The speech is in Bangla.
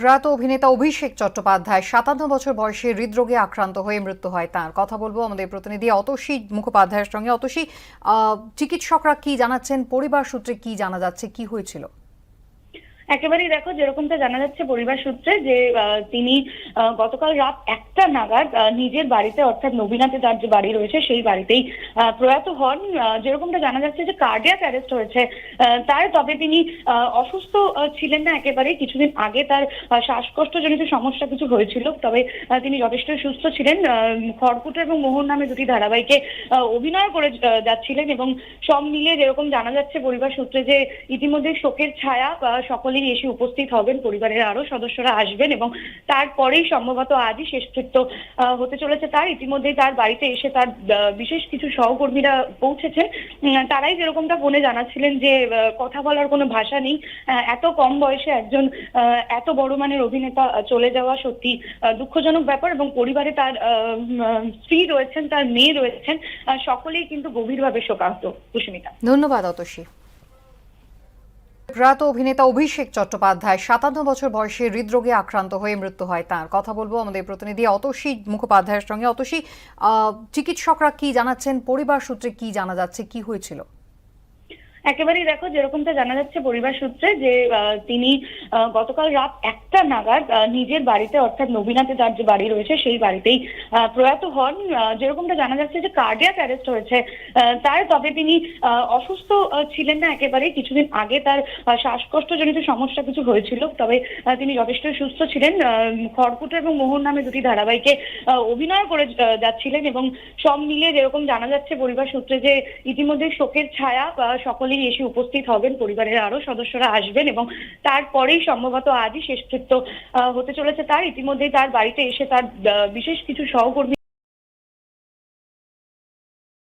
প্রয়াত অভিনেতা অভিষেক চট্টোপাধ্যায় সাতান্ন বছর বয়সে হৃদরোগে আক্রান্ত হয়ে মৃত্যু হয় তার। কথা বলব আমাদের প্রতিনিধি অতসী মুখোপাধ্যায়ের সঙ্গে। অতসী চিকিৎসকরা কি জানাচ্ছেন? পরিবার সূত্রে কি জানা যাচ্ছে? কি হয়েছিল? একেবারেই দেখো যেরকমটা জানা যাচ্ছে পরিবার সূত্রে যে তিনি গতকাল রাত একটা নাগাদ নিজের বাড়িতে অর্থাৎ নবীনাতে তার যে বাড়ি রয়েছে সেই বাড়িতেই প্রয়াত হন। যেরকমটা জানা যাচ্ছে যে কার্ডিয়াক অ্যারেস্ট হয়েছে তার তবে তিনি অসুস্থ ছিলেন না একেবারেই। কিছুদিন আগে তার শ্বাসকষ্টজনিত সমস্যা কিছু হয়েছিল। তবে তিনি যথেষ্ট সুস্থ ছিলেন। খড়কুটো এবং মোহন নামে দুটি ধারাবাহিকে অভিনয় করে যাচ্ছিলেন এবং সব মিলিয়ে যেরকম জানা যাচ্ছে পরিবার সূত্রে যে ইতিমধ্যে শোকের ছায়া আহ, সকলেরই এসে উপস্থিত হবেন, পরিবারের আরও সদস্যরা আসবেন এবং তারপরেই সম্ভবত আজই শেষকৃত্য হতে চলেছে তার। ইতিমধ্যেই তার বাড়িতে এসে তার বিশেষ কিছু সহকর্মীরা পৌঁছেছেন। তারাই যেরকমটা ফোনে জানাচ্ছিলেন যে কথা বলার কোনো ভাষা নেই। এত কম বয়সে একজন এত বড় মানের অভিনেতা চলে যাওয়া সত্যি দুঃখজনক ব্যাপার এবং পরিবারে তার স্ত্রী রয়েছেন, তার মেয়ে রয়েছেন সকলেই কিন্তু গভীরভাবে শোকাহত। কুসুমিতা ধন্যবাদ অতসী। প্রয়াত অভিনেতা অভিষেক চট্টোপাধ্যায় সাতান্ন বছর বয়সে হৃদরোগে আক্রান্ত হয়ে মৃত্যু হয় তার। কথা বলব আমাদের প্রতিনিধি অতসী মুখোপাধ্যায়ের সঙ্গে। অতসী চিকিৎসকরা কি জানাচ্ছেন? পরিবার সূত্রে কি জানা যাচ্ছে? কি হয়েছিল? একেবারেই দেখো যেরকমটা জানা যাচ্ছে পরিবার সূত্রে যে তিনি গতকাল রাত একটা নাগাদ নিজের বাড়িতে অর্থাৎ নবীনাতে তার যে বাড়ি রয়েছে সেই বাড়িতেই প্রয়াত হন। যেরকমটা জানা যাচ্ছে যে কার্ডিয়াক অ্যারেস্ট হয়েছে তার তবে তিনি অসুস্থ ছিলেন না একেবারেই। কিছুদিন আগে তার শ্বাসকষ্টজনিত সমস্যা কিছু হয়েছিল। তবে তিনি যথেষ্ট সুস্থ ছিলেন। খড়কুটো এবং মোহন নামে দুটি ধারাবাহিকে অভিনয় করে যাচ্ছিলেন এবং সব মিলিয়ে যেরকম জানা যাচ্ছে পরিবার সূত্রে যে ইতিমধ্যে শোকের ছায়া আহ, সকলেরই এসে উপস্থিত হবেন, পরিবারের আরও সদস্যরা আসবেন এবং তারপরেই সম্ভবত আজই শেষকৃত্য হতে চলেছে তার। ইতিমধ্যেই তার বাড়িতে এসে তার বিশেষ কিছু সহকর্মী